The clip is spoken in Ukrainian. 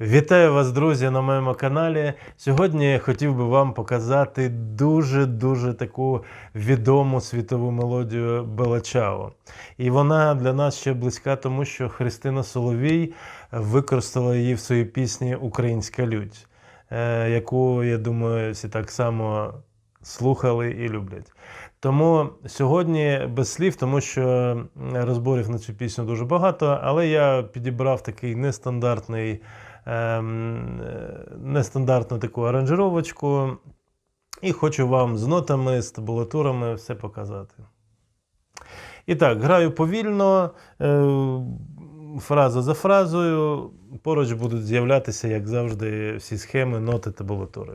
Вітаю вас, друзі, на моєму каналі. Сьогодні я хотів би вам показати дуже-дуже таку відому світову мелодію Белачао. І вона для нас ще близька, тому що Христина Соловій використала її в своїй пісні Українська людь, е, яку, я думаю, всі так само слухали і люблять. Тому сьогодні без слів, тому що розборів на цю пісню дуже багато, але я підібрав такий нестандартний, ем, нестандартну таку аранжировочку і хочу вам з нотами, з табулатурами все показати. І так, граю повільно, е, фраза за фразою. Поруч будуть з'являтися, як завжди, всі схеми, ноти табулатури.